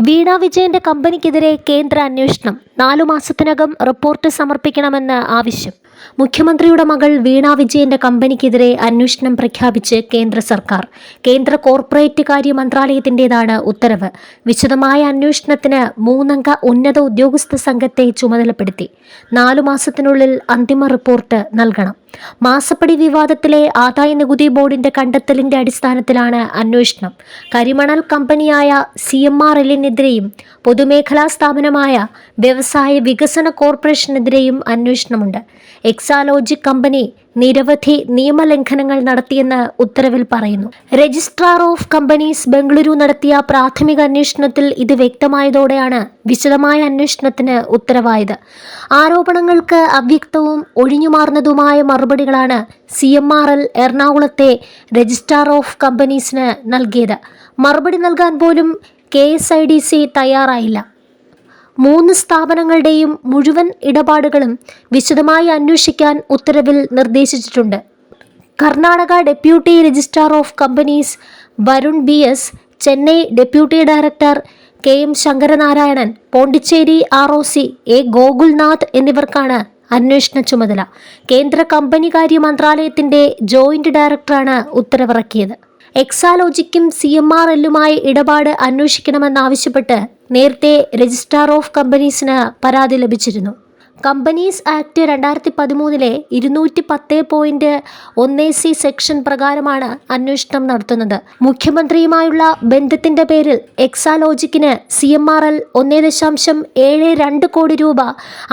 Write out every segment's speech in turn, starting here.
വീണ വിജയന്റെ കമ്പനിക്കെതിരെ കേന്ദ്ര അന്വേഷണം. നാലു മാസത്തിനകം റിപ്പോർട്ട് സമർപ്പിക്കണമെന്ന് ആവശ്യം. മുഖ്യമന്ത്രിയുടെ മകൾ വീണ വിജയന്റെ കമ്പനിക്കെതിരെ അന്വേഷണം പ്രഖ്യാപിച്ച് കേന്ദ്ര സർക്കാർ. കേന്ദ്ര കോർപ്പറേറ്റ് കാര്യ മന്ത്രാലയത്തിന്റെതാണ് ഉത്തരവ്. വിശദമായ അന്വേഷണത്തിന് മൂന്നംഗ ഉന്നത ഉദ്യോഗസ്ഥ സംഘത്തെ ചുമതലപ്പെടുത്തി. നാലു മാസത്തിനുള്ളിൽ അന്തിമ റിപ്പോർട്ട് നൽകണം. മാസപ്പടി വിവാദത്തിലെ ആദായ നികുതി ബോർഡിന്റെ കണ്ടെത്തലിന്റെ അടിസ്ഥാനത്തിലാണ് അന്വേഷണം. കരിമണൽ കമ്പനിയായ സി എം ആർ എല്ലിനെതിരെയും പൊതുമേഖലാ സ്ഥാപനമായ വ്യവസായ വികസന കോർപ്പറേഷനെതിരെയും അന്വേഷണമുണ്ട്. എക്സാലോജിക് കമ്പനി നിരവധി നിയമലംഘനങ്ങൾ നടത്തിയെന്ന് ഉത്തരവിൽ പറയുന്നു. രജിസ്ട്രാർ ഓഫ് കമ്പനീസ് ബംഗളൂരു നടത്തിയ പ്രാഥമിക അന്വേഷണത്തിൽ ഇത് വ്യക്തമായതോടെയാണ് വിശദമായ അന്വേഷണത്തിന് ഉത്തരവായത്. ആരോപണങ്ങൾക്ക് അവ്യക്തവും ഒഴിഞ്ഞുമാറുന്നതുമായ മറുപടികളാണ് സി എം ആർ എൽ എറണാകുളത്തെ രജിസ്ട്രാർ ഓഫ് കമ്പനീസിന് നൽകിയത്. മറുപടി നൽകാൻ പോലും K S I D C തയ്യാറായില്ല. മൂന്ന് സ്ഥാപനങ്ങളുടെയും മുഴുവൻ ഇടപാടുകളും വിശദമായി അന്വേഷിക്കാൻ ഉത്തരവിൽ നിർദ്ദേശിച്ചിട്ടുണ്ട്. Karnataka deputy registrar of companies Varun B S Chennai deputy director K M Sankaranarayanan Pondicherry R O C A Gokulnath എന്നിവർക്കാണ് അന്വേഷണ ചുമതല. കേന്ദ്ര കമ്പനികാര്യ മന്ത്രാലയത്തിന്റെ ജോയിന്റ് ഡയറക്ടറാണ് ഉത്തരവിറക്കിയത്. എക്സാലോജിക്കും സി എം ആർ എല്ലുമായി ഇടപാട് അന്വേഷിക്കണമെന്നാവശ്യപ്പെട്ട് നേരത്തെ രജിസ്ട്രാർ ഓഫ് കമ്പനീസിന് പരാതി ലഭിച്ചിരുന്നു. കമ്പനീസ് ആക്ട് രണ്ടായിരത്തി പതിമൂന്നിലെ ഇരുന്നൂറ്റി പത്ത് പോയിന്റ് ഒന്ന് സി സെക്ഷൻ പ്രകാരമാണ് അന്വേഷണം നടത്തുന്നത്. മുഖ്യമന്ത്രിയുമായുള്ള ബന്ധത്തിന്റെ പേരിൽ എക്സാലോജിക്കിന് സി എം ആർ എൽ ഒന്നേ ദശാംശം ഏഴ് രണ്ട് കോടി രൂപ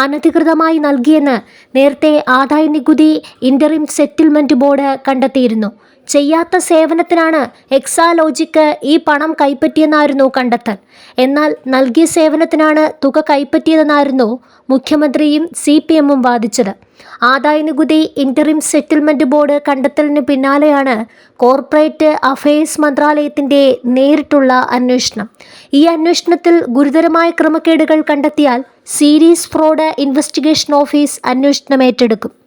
അനധികൃതമായി നൽകിയെന്ന് നേരത്തെ ആദായ നികുതി ഇന്ററിം സെറ്റിൽമെന്റ് ബോർഡ് കണ്ടെത്തിയിരുന്നു. ചെയ്യാത്ത സേവനത്തിനാണ് എക്സാലോജിക്ക് ഈ പണം കൈപ്പറ്റിയെന്നായിരുന്നു കണ്ടെത്തൽ. എന്നാൽ നൽകിയ സേവനത്തിനാണ് തുക കൈപ്പറ്റിയതെന്നായിരുന്നു മുഖ്യമന്ത്രിയും സി പി എമ്മും വാദിച്ചത്. ആദായ നികുതി ഇന്ററിം സെറ്റിൽമെന്റ് ബോർഡ് കണ്ടെത്തലിന് പിന്നാലെയാണ് കോർപ്പറേറ്റ് അഫയേഴ്സ് മന്ത്രാലയത്തിന്റെ നേരിട്ടുള്ള അന്വേഷണം. ഈ അന്വേഷണത്തിൽ ഗുരുതരമായ ക്രമക്കേടുകൾ കണ്ടെത്തിയാൽ സീരീസ് ഫ്രോഡ് ഇൻവെസ്റ്റിഗേഷൻ ഓഫീസ് അന്വേഷണം ഏറ്റെടുക്കും.